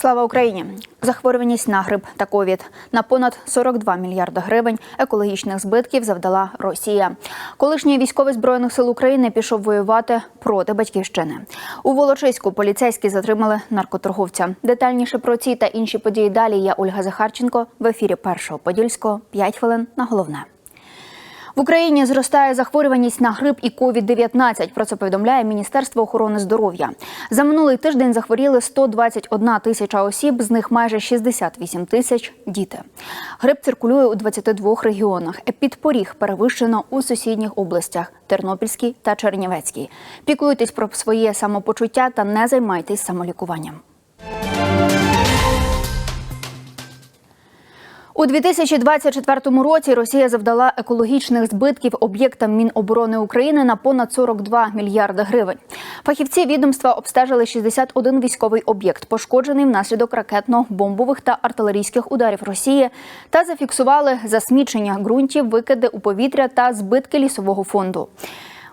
Слава Україні! Захворюваність на грип та ковід на понад 42 мільярда гривень екологічних збитків завдала Росія. Колишній військовий збройних сил України пішов воювати проти батьківщини. У Волочиську поліцейські затримали наркоторговця. Детальніше про ці та інші події далі. Я Ольга Захарченко в ефірі першого подільського 5 хвилин на головне. В Україні зростає захворюваність на грип і COVID-19. Про це повідомляє Міністерство охорони здоров'я. За минулий тиждень захворіли 121 тисяча осіб, з них майже 68 тисяч діти. Грип циркулює у 22 регіонах. Епідпоріг перевищено у сусідніх областях Тернопільській та Чернівецькій. Піклуйтесь про своє самопочуття та не займайтесь самолікуванням. У 2024 році Росія завдала екологічних збитків об'єктам Міноборони України на понад 42 мільярди гривень. Фахівці відомства обстежили 61 військовий об'єкт, пошкоджений внаслідок ракетно-бомбових та артилерійських ударів Росії, та зафіксували засмічення ґрунтів, викиди у повітря та збитки лісового фонду.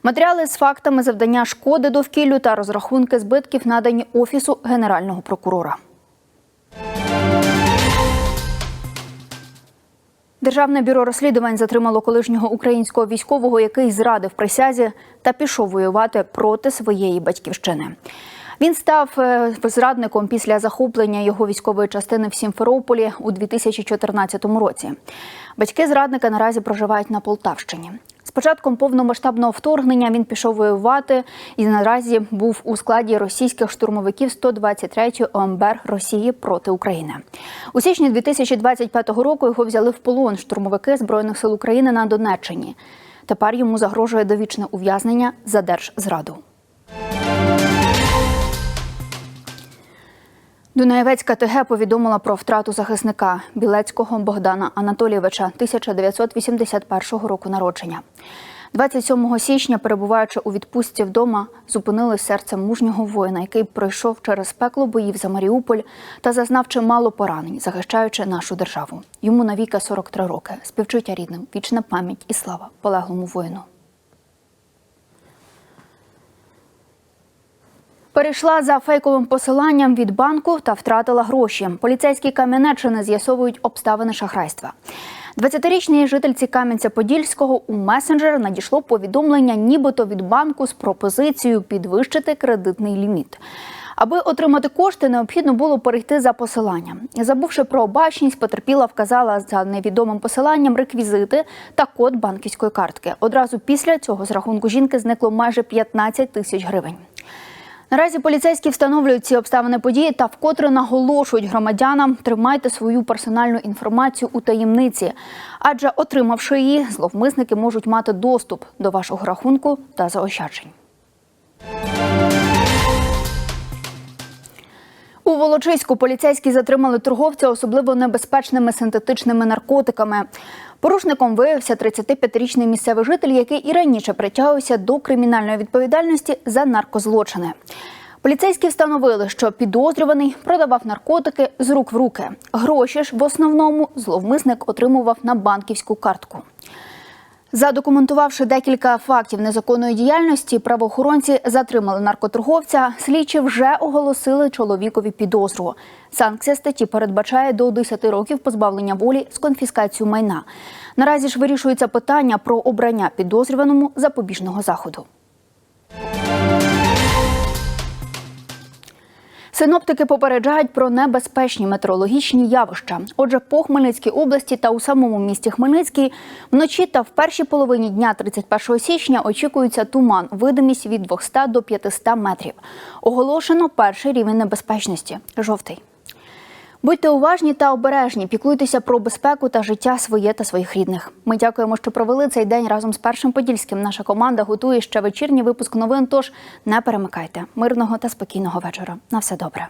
Матеріали з фактами завдання шкоди довкіллю та розрахунки збитків надані офісу генерального прокурора. Державне бюро розслідувань затримало колишнього українського військового, який зрадив присязі та пішов воювати проти своєї батьківщини. Він став е, зрадником після захоплення його військової частини в Сімферополі у 2014 році. Батьки зрадника наразі проживають на Полтавщині. Початком повномасштабного вторгнення він пішов воювати і наразі був у складі російських штурмовиків 123-ї ОМБР Росії проти України. У січні 2025 року його взяли в полон штурмовики збройних сил України на Донеччині. Тепер йому загрожує довічне ув'язнення за держзраду. Дунаєвецька ТГ повідомила про втрату захисника Білецького Богдана Анатолійовича 1981 року народження. 27 січня, перебуваючи у відпустці вдома, зупинилось серце мужнього воїна, який пройшов через пекло боїв за Маріуполь та зазнав чимало поранень, захищаючи нашу державу. Йому навіки 43 роки. Співчуття рідним, вічна пам'ять і слава полеглому воїну. Перейшла за фейковим посиланням від банку та втратила гроші. Поліцейські Кам'янеччини з'ясовують обставини шахрайства. 20-річній жительці Кам'янця-Подільського у месенджер надійшло повідомлення, нібито від банку з пропозицією підвищити кредитний ліміт. Аби отримати кошти, необхідно було перейти за посиланням. Забувши про бачність, потерпіла вказала за невідомим посиланням реквізити та код банківської картки. Одразу після цього з рахунку жінки зникло майже 15 тисяч гривень. Наразі поліцейські встановлюють ці обставини події та вкотре наголошують громадянам тримайте свою персональну інформацію у таємниці, адже отримавши її, зловмисники можуть мати доступ до вашого рахунку та заощаджень. У Волочиську поліцейські затримали торговця особливо небезпечними синтетичними наркотиками. Порушником виявився 35-річний місцевий житель, який і раніше притягувався до кримінальної відповідальності за наркозлочини. Поліцейські встановили, що підозрюваний продавав наркотики з рук в руки. Гроші ж в основному зловмисник отримував на банківську картку. Задокументувавши декілька фактів незаконної діяльності, правоохоронці затримали наркоторговця. Слідчі вже оголосили чоловікові підозру. Санкція статті передбачає до 10 років позбавлення волі з конфіскацією майна. Наразі ж вирішується питання про обрання підозрюваному запобіжного заходу. Синоптики попереджають про небезпечні метеорологічні явища. Отже, по Хмельницькій області та у самому місті Хмельницький вночі та в першій половині дня 31 січня очікується туман, видимість від 200 до 500 метрів. Оголошено перший рівень небезпечності жовтий. Будьте уважні та обережні, піклуйтеся про безпеку та життя своє та своїх рідних. Ми дякуємо, що провели цей день разом з першим подільським. Наша команда готує ще вечірній випуск новин. Тож не перемикайте мирного та спокійного вечора. На все добре.